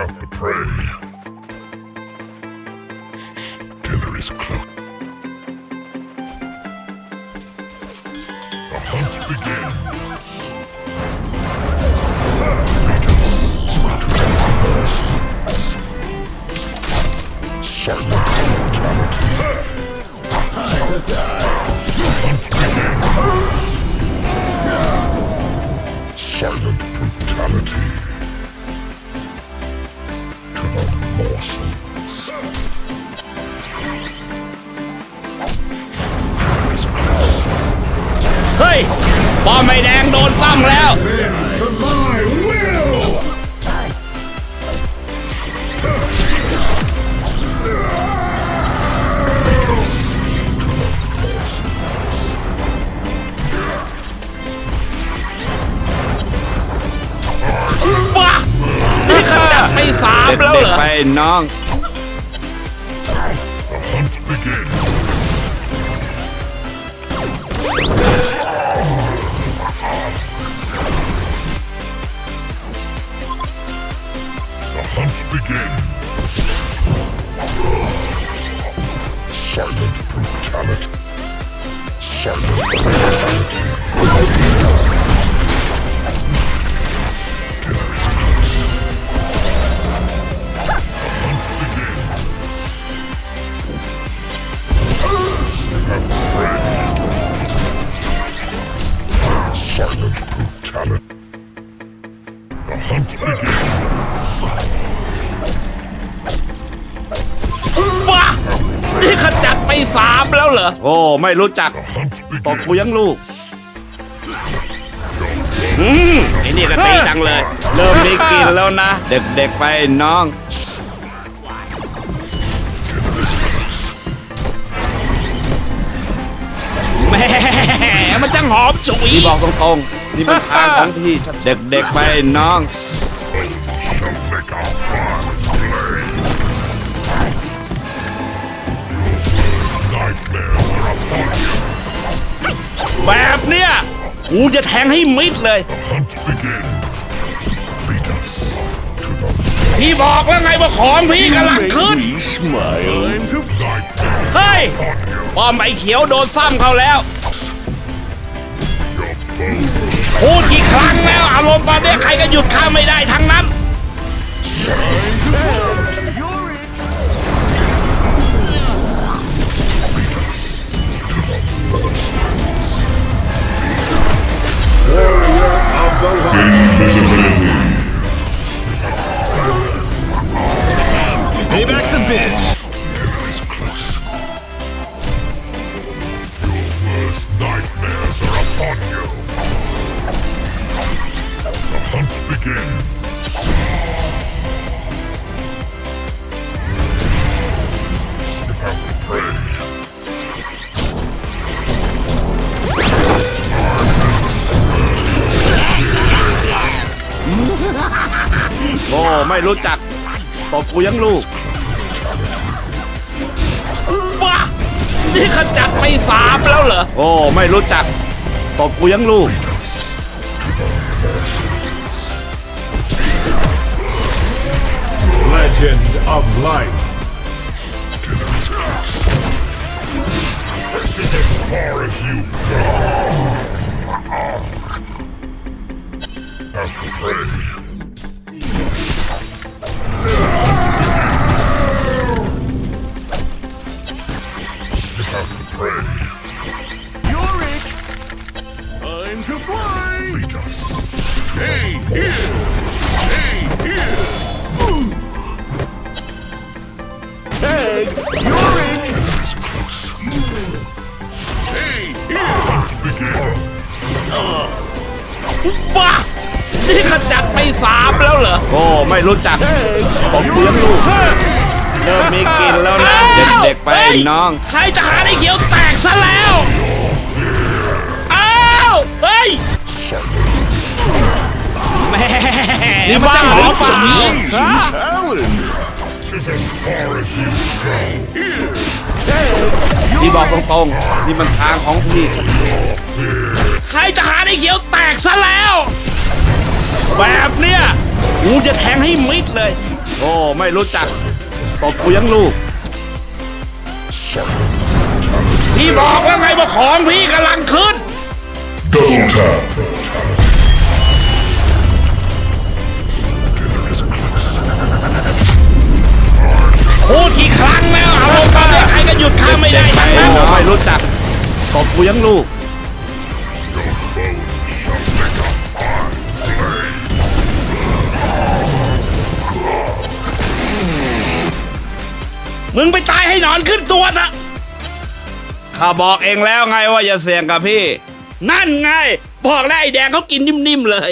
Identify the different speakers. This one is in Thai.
Speaker 1: out the prey. Dinner is close. The hunt
Speaker 2: begins. Shark mortality. ปอมไม่แดงโดนซ้ำแล้ว
Speaker 1: For my will!
Speaker 2: ว้านี่ขจัดไปสามแล้วเหรอ
Speaker 3: ไปน้อง
Speaker 1: The hunt begins. Silent brutality. Silent brutality. Silent brutality. The hunt begins.
Speaker 2: ว้า นี่ขจัดไปสามแล้วเหรอ
Speaker 3: โอ้ ไม่รู้จัก
Speaker 1: The hunt
Speaker 3: ตบ
Speaker 1: begins.
Speaker 3: กูยังลูก
Speaker 2: อืมไอ้นี่ก็ตีจังเลย
Speaker 3: เริ่มมีกลินแล้วนะ เด็กๆไปน้อง
Speaker 2: แหมมันจังหอมฉุย
Speaker 3: พี่บอกตรงๆ นี่เป็นทางของพี่ชัดเด็กๆไปน้อง
Speaker 2: เนี้ยกูจะแทงให้มิดเลย พี่บอกแล้วไงว่าของพี่กำลังขึ้น เฮ้ย ป้อมไอ้เขียวโดนซ้ำเขาแล้ว พูดกี่ครั้งแล้ว อารมณ์ตอนนี้ใครก็หยุดข้าไม่ได้ทั้งนั้น
Speaker 3: โอ้ไม่รู้จักตบกูยังลูก
Speaker 2: ว้านี่ขจัดไปสามแล้วเหรอ
Speaker 3: โอ้ไม่รู้จักตบกูยังลูก
Speaker 4: Legend of light.
Speaker 1: Prey.
Speaker 4: You're it. Time to fly.
Speaker 1: Lead us.
Speaker 4: Stay here. Stay here. Tag. You're it. This close. Stay here.
Speaker 1: Let's Begin.
Speaker 2: ว้านี่ขจัดไปสามแล้วเหรอ
Speaker 3: โอ้ ไม่รู้จักตบกูยังลูก ริ่มมีกลินแล้วนะเด็กๆไป
Speaker 2: ฮ้ย
Speaker 3: น้อง
Speaker 2: ใครจะหาไอ้เขียวแตกซะแล้ว อ้าว เฮ้ยแหม่นี่มันจะหอมฉุย
Speaker 4: Talon.
Speaker 1: This is as far as you go.
Speaker 3: พี่บอกตรงๆ นี่มันทางของพี่ชัด
Speaker 2: ใครจะหาไอ้เขียวแตกซะแล้ว แบบเนี้ยกูจะแทงให้มิดเลย
Speaker 3: โอ้ ไม่รู้จัก ตบกูยังลูก
Speaker 2: พี่บอกแล้วไงว่าของพี่กำลังขึ้น
Speaker 1: Double tap. Dinner is close.
Speaker 2: พูดกี่ครั้งแล้วอารมณ์ตอนนี้ใครก็หยุดข้าไม่ได้ทั้งนั้น
Speaker 3: ไม่รู้จักกบกูยังลูก
Speaker 2: มึงไปตายให้หนอนขึ้นตัวซะ
Speaker 3: ข้าบอกเองแล้วไงว่าอย่าเสี่ยงกับพี่
Speaker 2: นั่นไง บอกแล้วไอ้แดงเขากินนิ่มๆเลย